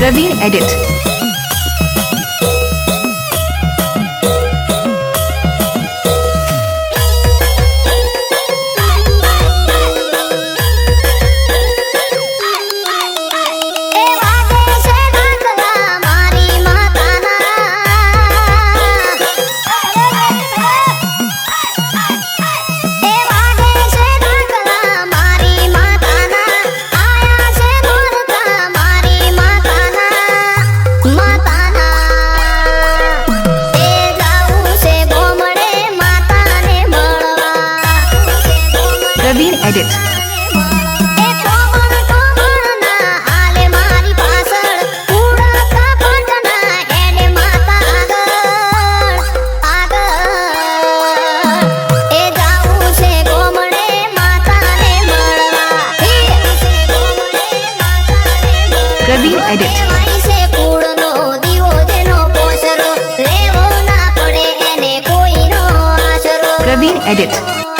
Praveen Edit. Ravi edit Rabin Edit.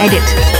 Edit.